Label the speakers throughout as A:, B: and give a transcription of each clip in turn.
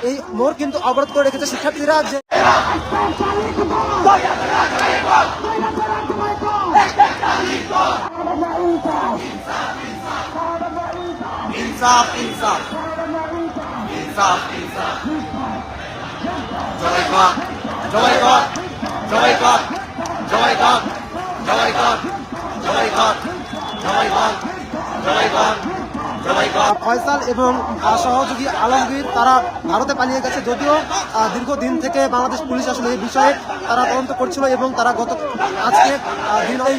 A: এই মোড় কিন্তু অবরোধ করে রেখেছে শিক্ষার্থীরা যে
B: ইনসাফ ইনসাফ ইনসাফ জবাই কর জবাই কর জবাই কর জবাই কর
A: ফয়সাল এবং সহযোগী আলমগীর, তারা ভারতে পালিয়ে গেছে। যদিও দীর্ঘদিন থেকে বাংলাদেশ পুলিশ আসলে এই বিষয়ে তারা তদন্ত করছিল এবং তারা গত আজকে দিন ওই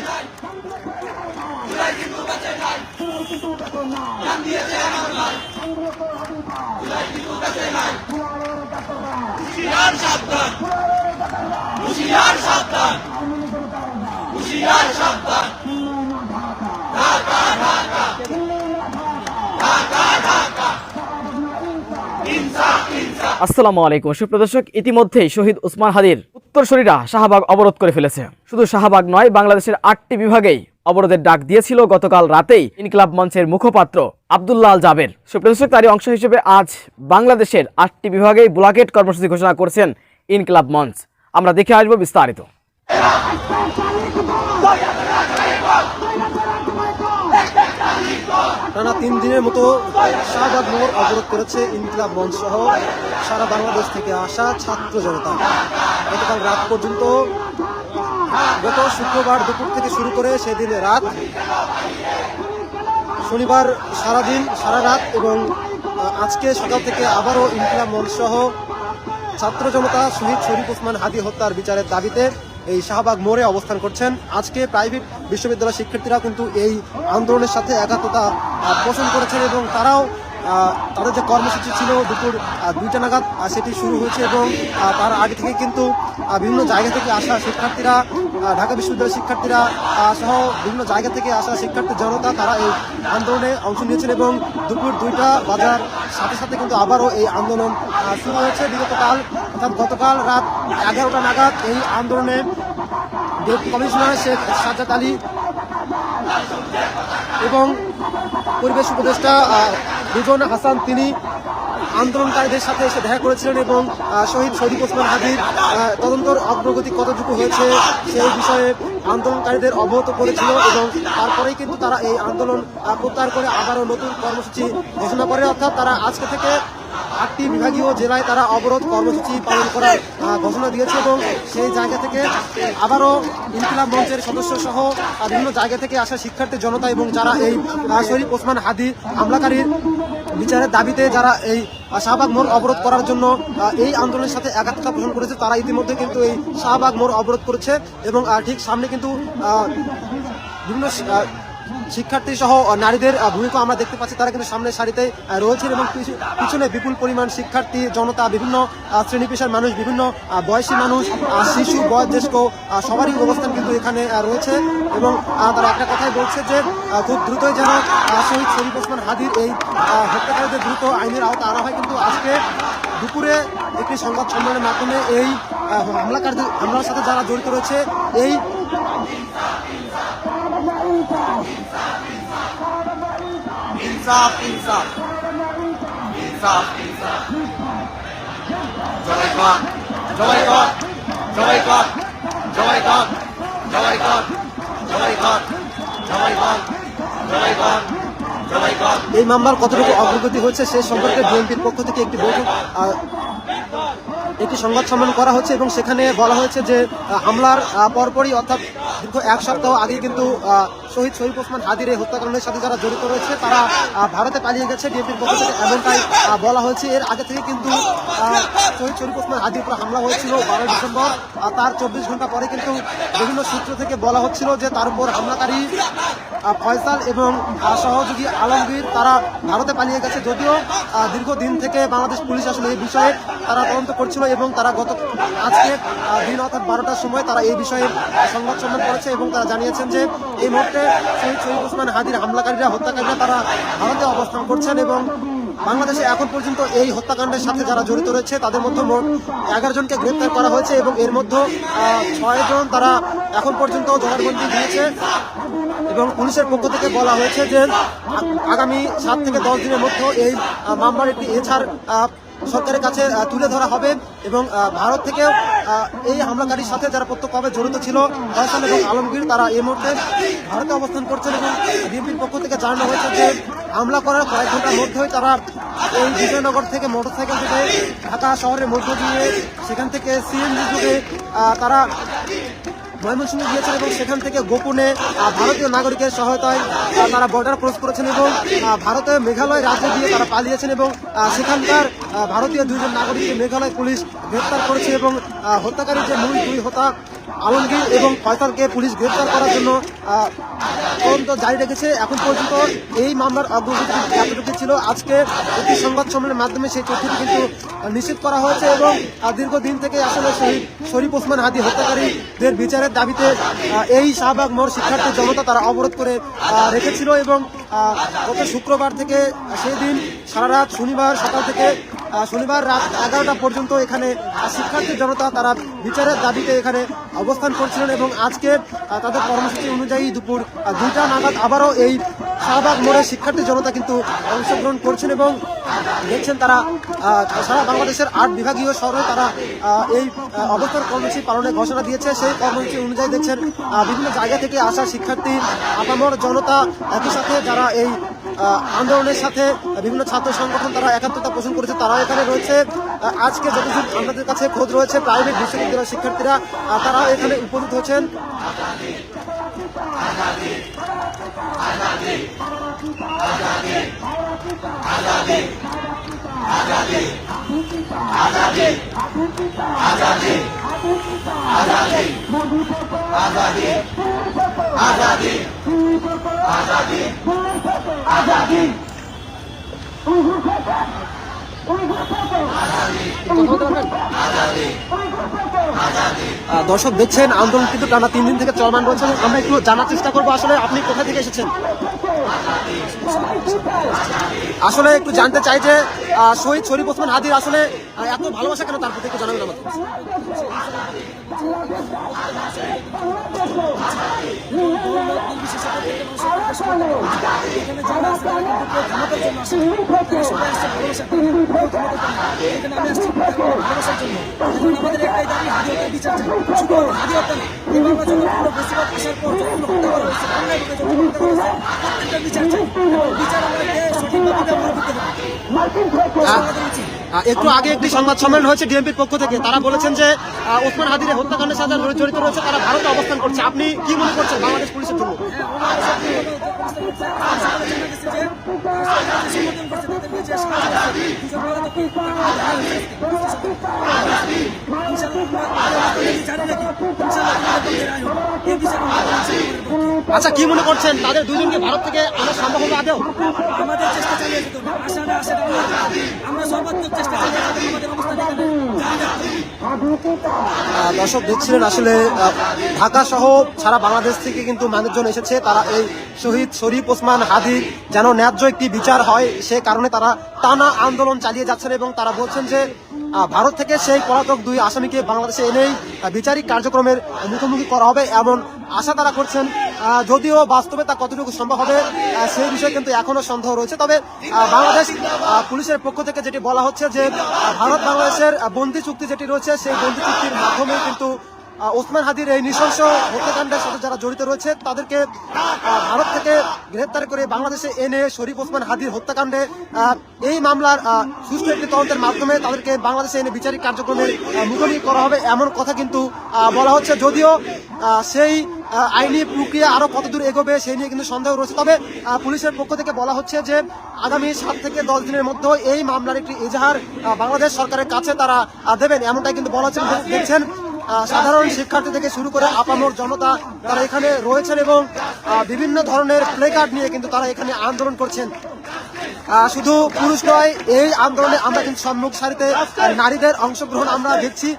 B: ঢাকা ঢাকা ঢাকা ঢাকা ইনসাফ ইনসাফ
C: আসসালামু আলাইকুম। সুপ্রদর্শক ইতিমধ্যেই শহীদ উসমান হাদির উত্তরসূরিরা শাহবাগ অবরোধ করে ফেলেছে। শুধু শাহবাগ নয়, বাংলাদেশের আটটি বিভাগেই অবরোধের ডাক দিয়েছিল গতকাল রাতেই ইনকিলাব মঞ্চের মুখপাত্র আব্দুল্লাহ আল জাবের সুপ্রদর্শক তারই অংশ হিসেবে আজ বাংলাদেশের আটটি বিভাগেই ব্লকেট কর্মসূচি ঘোষণা করেছেন ইনকিলাব মঞ্চ। আমরা দেখে আসব বিস্তারিত।
A: টানা তিন দিনের মতো শাহবাগ মোড় অবরোধ করেছে ইনকিলাব মঞ্চ সহ সারা বাংলাদেশ থেকে আসা ছাত্র জনতা। গতকাল রাত পর্যন্ত গত শুক্রবার দুপুর থেকে শুরু করে সেদিন রাত, শনিবার সারাদিন, সারা রাত এবং আজকে সকাল থেকে আবারও ইনকিলাব মঞ্চ সহ ছাত্র জনতা শহীদ শরীফ ওসমান হাদি হত্যার বিচারের দাবিতে এই শাহবাগ মোড়ে অবস্থান করছেন। আজকে প্রাইভেট বিশ্ববিদ্যালয় শিক্ষার্থীরা কিন্তু এই আন্দোলনের সাথে একাত্মতা পোষণ করেছেন এবং তারাও তাদের যে কর্মসূচি ছিল দুপুর দুইটা নাগাদ সেটি শুরু হয়েছে এবং তার আগে থেকে কিন্তু বিভিন্ন জায়গা থেকে আসা শিক্ষার্থীরা ঢাকা বিশ্ববিদ্যালয়ের শিক্ষার্থীরা সহ বিভিন্ন জায়গা থেকে আসা শিক্ষার্থী জনতা, তারা এই আন্দোলনে অংশ নিয়েছেন এবং দুপুর দুইটা বাজার সাথে সাথে কিন্তু আবারও এই আন্দোলন শুরু হয়েছে। বিগত কাল অর্থাৎ গতকাল রাত এগারোটা নাগাদ এই আন্দোলনে ডেপুটি কমিশনার শেখ সাজ্জাদ আলী এবং পরিবেশ উপদেষ্টা রিজন হাসান, তিনি আন্দোলনকারীদের সাথে এসে দেখা করেছিলেন এবং শহীদ শরীফ ওসমান হাদির তদন্তর অগ্রগতি কতটুকু হয়েছে সেই বিষয়ে আন্দোলনকারীদের অবগত করেছিল এবং তারপরেই কিন্তু তারা এই আন্দোলন প্রত্যাহার করে আবারও নতুন কর্মসূচি ঘোষণা করে। অর্থাৎ তারা আজকে থেকে আটটি বিভাগীয় জেলায় তারা অবরোধ কর্মসূচি পালন করার ঘোষণা দিয়েছে এবং সেই জায়গা থেকে আবারও ইনকিলাব মঞ্চের সদস্য সহ বিভিন্ন জায়গা থেকে আসা শিক্ষার্থী, জনতা এবং যারা এই শরীফ ওসমান হাদি হামলাকারীর বিচারের দাবিতে যারা এই শাহবাগ মোড় অবরোধ করার জন্য এই আন্দোলনের সাথে একাত্মতা পোষণ করেছে, তারা ইতিমধ্যে কিন্তু এই শাহবাগ মোড় অবরোধ করেছে এবং ঠিক সামনে কিন্তু বিভিন্ন শিক্ষার্থী সহ নারীদের ভূমিকা আমরা দেখতে পাচ্ছি। তারা কিন্তু সামনের সারিতে রয়েছেন এবং পিছু- পিছনে বিপুল পরিমাণ শিক্ষার্থী, জনতা, বিভিন্ন শ্রেণি পেশার মানুষ, বিভিন্ন বয়সী মানুষ শিশু, বয়োজ্যেষ্ঠ সবারই অবস্থান কিন্তু এখানে রয়েছে এবং তারা একটা কথাই বলছে যে খুব দ্রুতই যেন শহীদ শরীফ ওসমান হাদির এই হত্যাকারীদের দ্রুত আইনের আওতা আনা হয়। কিন্তু আজকে দুপুরে একটি সংবাদ সম্মেলনের মাধ্যমে এই হামলাকারীদের, হামলার সাথে যারা জড়িত রয়েছে, এই
B: ইনসাফ ইনসাফ ইনসাফ ইনসাফ জবাই কর জবাই কর জবাই কর জবাই কর জবাই কর জবাই কর জবাই কর জবাই কর
A: এই মামলার কতটুকু অগ্রগতি হচ্ছে সে সম্পর্কে বিএনপির পক্ষ থেকে একটি বৈঠক একটি সংবাদ সম্মেলন করা হচ্ছে এবং সেখানে বলা হয়েছে যে হামলার পরপরই অর্থাৎ দীর্ঘ এক সপ্তাহ আগে কিন্তু শহীদ শরীফ ওসমান হাদির এই হত্যাকাণ্ডের সাথে যারা জড়িত রয়েছে, তারা ভারতে পালিয়ে গেছে। বিএনপির পক্ষ থেকে এমনটাই বলা হয়েছে। এর আগে থেকে কিন্তু শহীদ শরীফ ওসমান হাদির উপর হামলা হয়েছিল বারোই ডিসেম্বর। তার চব্বিশ ঘণ্টা পরে কিন্তু বিভিন্ন সূত্র থেকে বলা হচ্ছিল যে, তার উপর হামলাকারী ফয়সাল এবং সহযোগী আলমগীর, তারা ভারতে পালিয়ে গেছে। যদিও দীর্ঘদিন থেকে বাংলাদেশ পুলিশ আসলে এই বিষয়ে তারা তদন্ত করছিল এবং তারা গত আজকে দিন অর্থাৎ বারোটার সময় তারা এই বিষয়ে সংবাদ সম্মেলন করেছে এবং তারা জানিয়েছেন যে এই মুহূর্তে শহীদ শহীদ ওসমান হাদির হামলাকারীরা, হত্যাকারীরা তারা ভারতে অবস্থান করছেন এবং বাংলাদেশে এখন পর্যন্ত এই হত্যাকাণ্ডের সাথে যারা জড়িত রয়েছে, তাদের মধ্যে মোট এগারো জনকে গ্রেপ্তার করা হয়েছে এবং এর মধ্যে ছয় জন তারা এখন পর্যন্ত জবানবন্দি দিয়েছে এবং পুলিশের পক্ষ থেকে বলা হয়েছে যে আগামী সাত থেকে দশ দিনের মধ্যে এই মামলার একটি এছাড় সরকারের কাছে তুলে ধরা হবে এবং ভারত থেকে এই হামলাকারীর সাথে যারা প্রত্যক্ষভাবে জড়িত ছিল, ফয়সাল এবং আলমগীর, তারা এই মুহূর্তে ভারতে অবস্থান করছেন এবং বিএনপির পক্ষ থেকে জানানো হয়েছে যে হামলা করার কয়েক ঘণ্টার মধ্যেই তারা এই বিজয়নগর থেকে মোটরসাইকেল থেকে ঢাকা শহরের মধ্য দিয়ে সেখান থেকে সিএনজি যুগে তারা ময়মনসিংহে গিয়েছেন এবং সেখান থেকে গোপনে ভারতীয় নাগরিকের সহায়তায় তারা বর্ডার ক্রস করেছেন এবং ভারতে মেঘালয় রাজ্যে গিয়ে তারা পালিয়েছেন এবং সেখানকার ভারতীয় দুইজন নাগরিককে মেঘালয় পুলিশ গ্রেপ্তার করেছে এবং হত্যাকারী যে মূল দুই হতা আলমগীর এবং ফয়সালকে পুলিশ গ্রেপ্তার করার জন্য তদন্ত জারি রেখেছে। এখন পর্যন্ত এই মামলার অগ্রগতি এতটুকু ছিল। আজকে একটি সংবাদ সম্মেলনের মাধ্যমে সেই তথ্যটি কিন্তু নিশ্চিত করা হয়েছে এবং দীর্ঘদিন থেকে আসলে শহীদ শরীফ ওসমান হাদি হত্যাকারীদের বিচারের দাবিতে এই শাহবাগ মোড় শিক্ষার্থী জনতা তারা অবরোধ করে রেখেছিল এবং গত শুক্রবার থেকে সেই দিন সারা রাত শনিবার সকাল থেকে শনিবার রাত এগারোটা পর্যন্ত এখানে শিক্ষার্থী জনতা তারা বিচারের দাবিতে এখানে অবস্থান করছিলেন এবং আজকে তাদের কর্মসূচি অনুযায়ী দুপুর দুইটা নাগাদ আবারও এই শাহবাগ মোড়ে শিক্ষার্থী জনতা কিন্তু অংশগ্রহণ করছেন এবং দেখছেন তারা সারা বাংলাদেশের আট বিভাগীয় শহরে তারা এই অবস্থান কর্মসূচি পালনের ঘোষণা দিয়েছে। সেই কর্মসূচি অনুযায়ী দেখছেন বিভিন্ন জায়গা থেকে আসা শিক্ষার্থী, আপামর জনতা, একই সাথে যারা এই আন্দোলনের সাথে বিভিন্ন ছাত্র সংগঠন তারা একাত্মতা পোষণ করেছে তারা এখানে রয়েছে আজকে যতদূর আমাদের কাছে খোঁজ রয়েছে প্রাইভেট বিশ্ববিদ্যালয়ের শিক্ষার্থীরা তারা এখানে উপস্থিত হচ্ছেন দর্শক দেখছেন আন্দোলন কিন্তু টানা তিন দিন থেকে চলমান রয়েছে আমরা একটু জানার চেষ্টা করব আসলে আপনি কোথা থেকে এসেছেন? আসলে একটু জানতে চাই যে শহীদ শরীফ ওসমান হাদির আসলে এত ভালোবাসা কেন তার প্রতি একটু জানাবেন আমাকে
D: আমাদের একটাই দাবি হাদিয়তের বিচার চাই শুধু হাদিয়ত না এই বাংলা পুরো বেশিরভাগ আসার পর হত্যা করা হয়েছে হত্যা বিচার চাই বিচার সঠিকভাবে ব্যবহার করতে
A: একটু আগে একটি সংবাদ সম্মেলন হয়েছে ডিএমপির পক্ষ থেকে। তারা বলেছেন যে ওসমান হাদিরে হত্যাকাণ্ডের সাথে জড়িত রয়েছে, তারা ভারতে অবস্থান করছে। আপনি কি মনে করছেন বাংলাদেশ পুলিশের জন্য? আচ্ছা কি মনে করছেন? তাদের দুজনকে ভারত থেকে আনা সম্ভব হবে আদেও
D: আমাদের চেষ্টা চালিয়ে যেতে আমরা সর্বাত্মক চালিয়ে আমাদের
A: দর্শক দেখছিলেন আসলে ঢাকা সহ সারা বাংলাদেশ থেকে কিন্তু মানুষজন এসেছে। তারা এই শহীদ শরীফ ওসমান হাদি যেন ন্যায্য একটি বিচার হয় সে কারণে তারা টানা আন্দোলন চালিয়ে যাচ্ছেন এবং তারা বলছেন যে ভারত থেকে সেই পলাতক দুই আসামিকে বাংলাদেশে এনেই বিচারিক কার্যক্রমের মুখোমুখি করা হবে এমন আশা তারা করছেন। যদিও বাস্তবে তা কতটুকু সম্ভব হবে সেই বিষয়ে কিন্তু এখনও সন্দেহ রয়েছে। তবে বাংলাদেশ পুলিশের পক্ষ থেকে যেটি বলা হচ্ছে যে ভারত বাংলাদেশের বন্দি চুক্তি যেটি রয়েছে, সেই বন্দি চুক্তির মাধ্যমে কিন্তু ওসমান হাদির এই নৃশংস হত্যাকাণ্ডের সাথে যারা জড়িত রয়েছে, তাদেরকে ভারত থেকে গ্রেপ্তার করে বাংলাদেশে এনে শরীফ ওসমান হাদির হত্যাকাণ্ডে এই মামলার সুষ্ঠু একটি তদন্তের মাধ্যমে তাদেরকে বাংলাদেশে এনে বিচারিক কার্যক্রমের মুখোমুখি করা হবে এমন কথা কিন্তু বলা হচ্ছে। যদিও সেই আইনি প্রক্রিয়া আরও কতদূর এগোবে সেই নিয়ে কিন্তু সন্দেহ রয়েছে। তবে পুলিশের পক্ষ থেকে বলা হচ্ছে যে, আগামী সাত থেকে দশ দিনের মধ্যে এই মামলার একটি এজাহার বাংলাদেশ সরকারের কাছে তারা দেবেন, এমনটাই কিন্তু বলা হচ্ছে। দেখছেন সাধারণ শিক্ষার্থী থেকে শুরু করে আপামর জনতা তারা এখানে রয়েছেন এবং বিভিন্ন ধরনের প্লে কার্ড নিয়ে কিন্তু তারা এখানে আন্দোলন করছেন। শুধু পুরুষ নয় এই আন্দোলনে আমরা কিন্তু সম্মুখ সারিতে নারীদের অংশগ্রহণ আমরা দেখছি।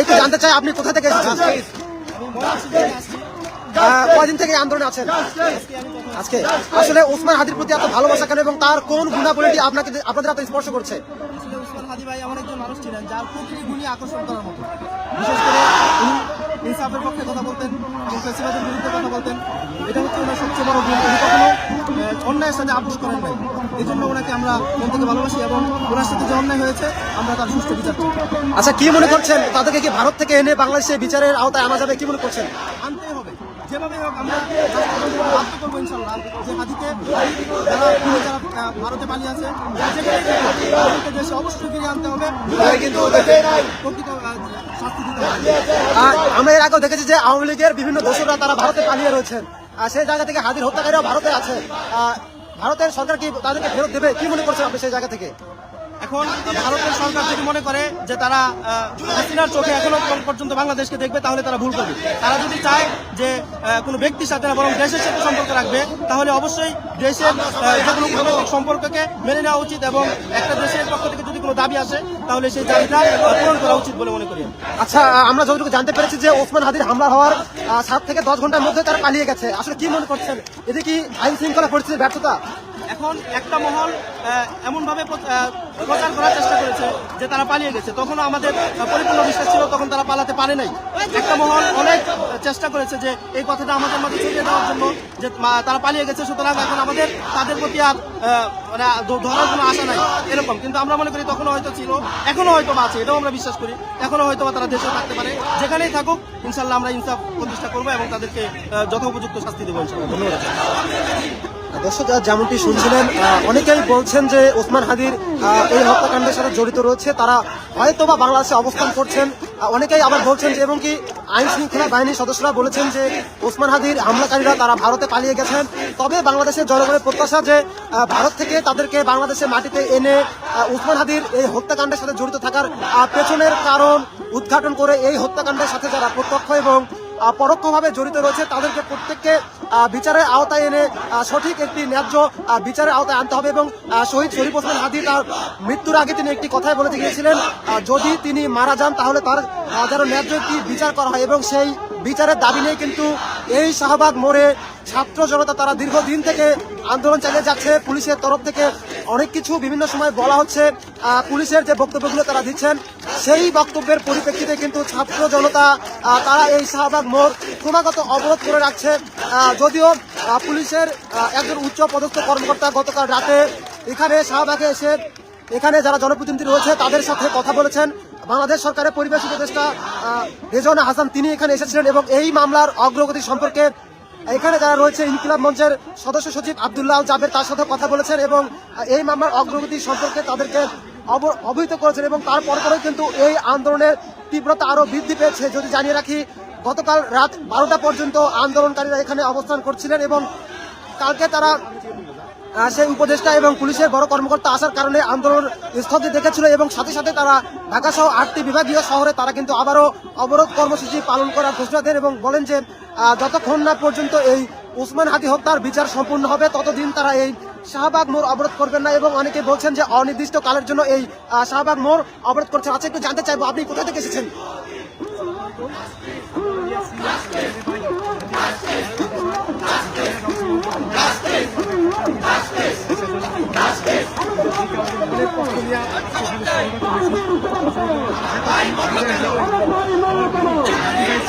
A: একটু জানতে চাই আপনি কোথা থেকে এসেছেন? আহ, কয়দিন থেকে আন্দোলনে আছেন? আজকে? আসলে ওসমান হাদির প্রতি এত ভালোবাসা কেন এবং তার কোন গুণাবলীটি আপনাকে আপনাদের এত স্পর্শ করছে?
D: আসলে উসমান হাদি ভাই এমন একজন মানুষ ছিলেন যার প্রতিটি গুণই আকর্ষণ করার মতো।
A: বিশেষ করে উনি ইনসাফের পক্ষে কথা বলতেন ফেসিবাদের বিরুদ্ধে কথা বলতেন। এটা হচ্ছে ওনার সবচেয়ে বড় গুণ। উনি কখনো অন্যায়ের সাথে আপোষ করেন নাই। এই জন্য ওনাকে আমরা মন থেকে ভালোবাসি এবং ওনার সাথে যে অন্যায় হয়েছে আমরা তার সুষ্ঠু বিচার আচ্ছা কি মনে করছেন? তাদেরকে কি ভারত থেকে এনে বাংলাদেশে বিচারের আওতায় আনা যাবে? কি মনে করছেন? আনতেই হবে। যেভাবে হোক আমরা বাধ্য করব ইনশাল্লাহ যে হাজিকে যারা যারা ভারতে পালিয়ে আছে তাদেরকে দেশে অবশ্যই ফিরিয়ে আনতে হবে। কিন্তু প্রকৃত শাস্তি দিতে হবে। আমরা এর আগেও দেখেছি যে আওয়ামী লীগের বিভিন্ন দোষরা তারা ভারতে পালিয়ে রয়েছেন। আর সেই জায়গা থেকে হাজির হত্যাকারীরাও ভারতে আছে। ভারতের সরকার কি তাদেরকে ফেরত দেবে? কি মনে করছেন আপনি সেই জায়গা থেকে? এখন ভারতের সরকার যদি মনে করে যে তারা হাসিনার চোখে এখনও পর্যন্ত বাংলাদেশকে দেখবে, তাহলে তারা ভুল করবে। তারা যদি চায় যে কোনো ব্যক্তির সাথে না, বরং দেশের সাথে সম্পর্ক রাখবে, তাহলে অবশ্যই দেশের যেগুলো কূটনৈতিক সম্পর্ককে মেনে নেওয়া উচিত এবং একটা দেশের পক্ষ থেকে যদি কোনো দাবি আসে, তাহলে সেই দাবিটা পূরণ করা উচিত বলে মনে করি আচ্ছা আমরা যতটুকু জানতে পেরেছি যে ওসমান হাদির হামলা হওয়ার সাত থেকে দশ ঘণ্টার মধ্যে তারা পালিয়ে গেছে। আসলে কি মনে করছেন? এতে কি আইন শৃঙ্খলা পরিস্থিতির ব্যর্থতা? এখন একটা মহল এমনভাবে প্রচার করার চেষ্টা করেছে যে তারা পালিয়ে গেছে। তখন আমাদের পরিপূর্ণ বিশ্বাস ছিল, তখন তারা পালাতে পারে নাই। একটা মহল অনেক চেষ্টা করেছে যে এই কথাটা আমাদের মাঝে ছড়িয়ে দেওয়ার জন্য, যে তারা পালিয়ে গেছে, সুতরাং এখন আমাদের, তাদের প্রতি আর মানে ধরার কোনো আশা নাই, এরকম। কিন্তু আমরা মনে করি তখনও হয়তো ছিল, এখনও হয়তো বা আছে, এটাও আমরা বিশ্বাস করি। এখনও হয়তো বা তারা দেশে থাকতে পারে। যেখানেই থাকুক ইনশাল্লাহ আমরা ইনসাফ প্রতিষ্ঠা করব এবং তাদেরকে যথোপযুক্ত শাস্তি দেবো ইনশাল্লাহ ধন্যবাদ। দর্শক যেমনটি শুনছিলেন অনেকেই বলছেন যে ওসমান হাদির এই হত্যাকাণ্ডের সাথে জড়িত রয়েছে। তারা হয়তো বা বাংলাদেশে অবস্থান করছেন। অনেকেই আবার বলছেন যে এবং কি আইন শৃঙ্খলা বাহিনীর সদস্যরা বলেছেন যে, ওসমান হাদির হামলাকারীরা তারা ভারতে পালিয়ে গেছেন। তবে বাংলাদেশের জনগণের প্রত্যাশা যে ভারত থেকে তাদেরকে বাংলাদেশের মাটিতে এনে ওসমান হাদির এই হত্যাকাণ্ডের সাথে জড়িত থাকার পেছনের কারণ উদ্ঘাটন করে এই হত্যাকাণ্ডের সাথে যারা প্রত্যক্ষ এবং পরোক্ষভাবে জড়িত রয়েছে, তাদেরকে প্রত্যেককে বিচারের আওতায় এনে সঠিক একটি ন্যায্য বিচারের আওতায় আনতে হবে এবং শহীদ শরীফ হোসেন হাদি তার মৃত্যুর আগে তিনি একটি কথাই বলে গিয়েছিলেন যদি তিনি মারা যান তাহলে তার যেন ন্যায্য একটি বিচার করা হয় এবং সেই বিচারের দাবি নিয়ে কিন্তু এই শাহবাগ মোড়ে ছাত্র জনতা তারা দীর্ঘদিন থেকে আন্দোলন চালিয়ে যাচ্ছে। পুলিশের তরফ থেকে অনেক কিছু বিভিন্ন সময় বলা হচ্ছে। পুলিশের যে বক্তব্যগুলো তারা দিচ্ছেন, সেই বক্তব্যের পরিপ্রেক্ষিতে কিন্তু ছাত্র জনতা তারা এই শাহবাগ মোড় ক্রমাগত অবরোধ করে রাখছে। যদিও পুলিশের একজন উচ্চ পদস্থ কর্মকর্তা গতকাল রাতে এখানে শাহবাগে এসে এখানে যারা জনপ্রতিনিধি রয়েছে, তাদের সাথে কথা বলেছেন। বাংলাদেশ সরকারের পরিবেশ উপদেষ্টা রেজওয়ানা হাসান, তিনি এখানে এসেছিলেন এবং এই মামলার অগ্রগতি সম্পর্কে এখানে যারা রয়েছে ইনকিলাব মঞ্চের সদস্য সচিব আবদুল্লাহ জাবের তার সাথে কথা বলেছেন এবং এই মামলার অগ্রগতি সম্পর্কে তাদেরকে অব- অবহিত করেছেন এবং তারপর পরেও কিন্তু এই আন্দোলনের তীব্রতা আরও বৃদ্ধি পেয়েছে। যদি জানিয়ে রাখি, গতকাল রাত বারোটা পর্যন্ত আন্দোলনকারীরা এখানে অবস্থান করছিলেন এবং কালকে তারা সেই উপদেষ্টা এবং পুলিশের বড় কর্মকর্তা আসার কারণে আন্দোলন স্থগিত দেখেছিল এবং সাথে সাথে তারা ঢাকা সহ আটটি বিভাগীয় শহরে তারা কিন্তু আবারও অবরোধ কর্মসূচি পালন করার ঘোষণা দেন এবং বলেন যে যতক্ষণ না পর্যন্ত এই উসমান হাদি হত্যার বিচার সম্পূর্ণ হবে, ততদিন তারা এই শাহবাগ মোড় অবরোধ করবেন না এবং অনেকে বলছেন যে অনির্দিষ্ট কালের জন্য এই শাহবাগ মোড় অবরোধ করছেন। আচ্ছা একটু জানতে চাইব, আপনি কোথা থেকে এসেছেন?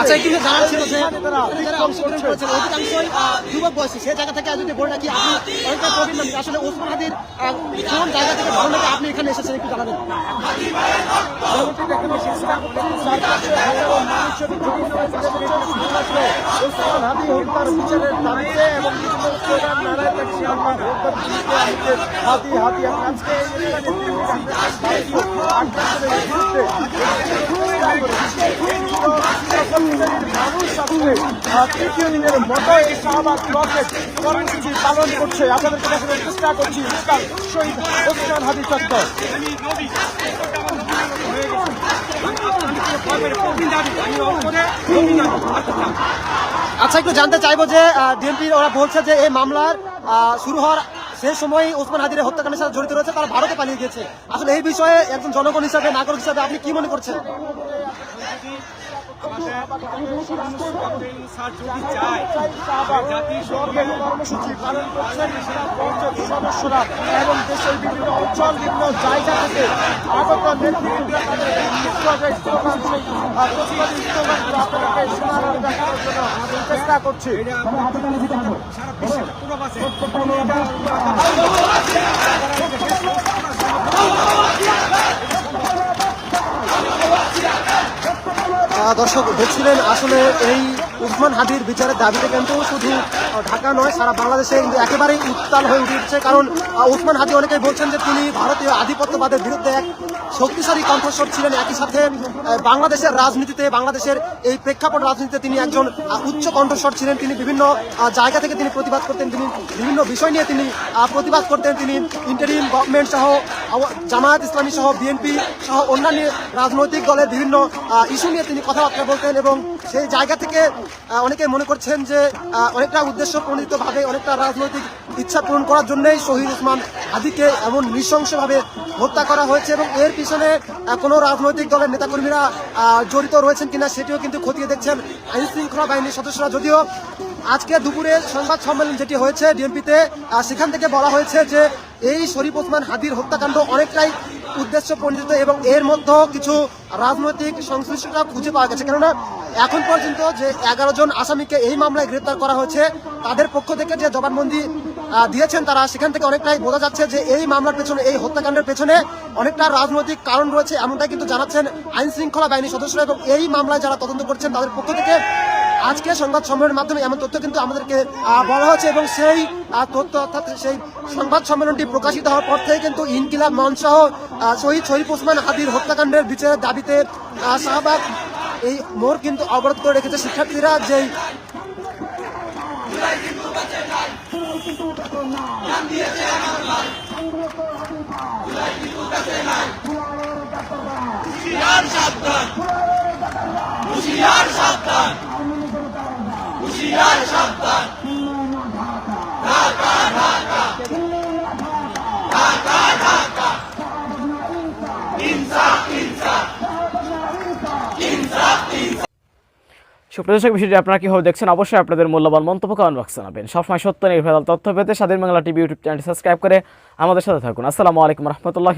A: আচ্ছা একটু জানার ছিল যে যারা অধিকাংশই যুবক বয়সী সেই জায়গা থেকে যদি বলে রাখি, আপনি অনেকটা প্রবীণ আসলে ওসমান হাদির কোন জায়গা থেকে ভালো লাগে, আপনি এখানে এসেছেন, একটু জানাবেন।
E: হাতি হাতি আজকে তৃতীয় দিনের মতো কর্মসূচি পালন করছে চেষ্টা করছি চত্বর
A: আচ্ছা একটু জানতে চাইব যে ডিএমপি ওরা বলছে যে, এই মামলার শুরু হওয়ার সেই সময় ওসমান হাজিরের হত্যাকাণ্ডের সাথে জড়িত রয়েছে, তারা ভারতে পালিয়ে গেছে। আসলে এই বিষয়ে একজন জনগণ হিসাবে, নাগরিক হিসাবে আপনি কি মনে করছেন?
E: কর্মসূচি পালন করছেন সেনা পরিষদ সদস্যরা এবং দেশের বিভিন্ন অঞ্চল বিভিন্ন জায়গা থেকে আগত নেতৃবৃন্দরা তাদের স্লোগান সেই স্লোগানগুলো আপনাদেরকে সমারোহ দেখানোর জন্য চেষ্টা করছি।
A: আহ, দর্শক দেখছিলেন আসলে এই উসমান হাদির বিচারের দাবিতে কিন্তু শুধু ঢাকা নয়, সারা বাংলাদেশে একেবারেই উত্তাল হয়ে উঠছে। কারণ উসমান হাদি অনেকেই বলছেন যে তিনি ভারতীয় আধিপত্যবাদের বিরুদ্ধে এক শক্তিশালী কণ্ঠস্বর ছিলেন। একই সাথে বাংলাদেশের রাজনীতিতে, বাংলাদেশের এই প্রেক্ষাপট রাজনীতিতে তিনি একজন উচ্চ কণ্ঠস্বর ছিলেন। তিনি বিভিন্ন জায়গা থেকে তিনি প্রতিবাদ করতেন। তিনি বিভিন্ন বিষয় নিয়ে তিনি প্রতিবাদ করতেন। তিনি ইন্টারিম গভর্নমেন্ট সহ জামায়াত ইসলামী সহ বিএনপি সহ, অন্যান্য রাজনৈতিক দলের বিভিন্ন ইস্যু নিয়ে তিনি কথাবার্তা বলতেন এবং সেই জায়গা থেকে অনেকে মনে করছেন যে অনেকটা উদ্দেশ্য প্রণীতভাবে অনেকটা রাজনৈতিক ইচ্ছা পূরণ করার জন্যই শহীদ উসমান আদিকে এমন নৃশংসভাবে হত্যা করা হয়েছে এবং এর পিছনে কোনো রাজনৈতিক দলের নেতাকর্মীরা জড়িত রয়েছেন কিনা সেটিও কিন্তু খতিয়ে দেখছেন আইন শৃঙ্খলা বাহিনীর সদস্যরা। যদিও আজকে দুপুরে সংবাদ সম্মেলন যেটি হয়েছে ডিএমপিতে সেখান থেকে বলা হয়েছে যে, এই শরীফ ওসমান হাদির হত্যাকাণ্ড অনেকটাই উদ্দেশ্য পণ্ডিত এবং এর মধ্যে কিছু রাজনৈতিক সংশ্লিষ্টতা খুঁজে পাওয়া গেছে। কেননা এখন পর্যন্ত যে এগারো জন আসামিকে এই মামলায় গ্রেপ্তার করা হয়েছে, তাদের পক্ষ থেকে যে জবানবন্দি দিয়েছেন তারা, সেখান থেকে অনেকটাই বোঝা যাচ্ছে যে এই মামলার পেছনে, এই হত্যাকাণ্ডের পেছনে অনেকটা রাজনৈতিক কারণ রয়েছে। এমনটাই কিন্তু জানাচ্ছেন আইন শৃঙ্খলা বাহিনীর সদস্যরা এবং এই মামলায় যারা তদন্ত করছেন, তাদের পক্ষ থেকে আজকে সংবাদ সম্মেলনের মাধ্যমে এমন তথ্য কিন্তু আমাদেরকে বলা হয়েছে এবং সেই তথ্য অর্থাৎ সেই সংবাদ সম্মেলনটি প্রকাশিত হওয়ার পর থেকে কিন্তু ইনকিলাব মঞ্চ সহ আহ, শহীদ শরীফ ওসমান হাদির হত্যাকাণ্ডের বিচারের দাবিতে শাহবাগ এই মোড় কিন্তু অবরোধ করে রেখেছে শিক্ষার্থীরা যেই
C: সুপ্রদর্শক বিষয়টি আপনারা কীভাবে দেখছেন অবশ্যই আপনাদের মূল্যবান মন্তব্য কমেন্ট বক্সে জানাবেন। সবসময় সত্য নির্ভেজাল তথ্য পেতে স্বাধীন বাংলা টিভি ইউটিউব চ্যানেলটি সাবস্ক্রাইব করে আমাদের সাথে থাকুন। আসসালামু আলাইকুম রহমতুল্লাহ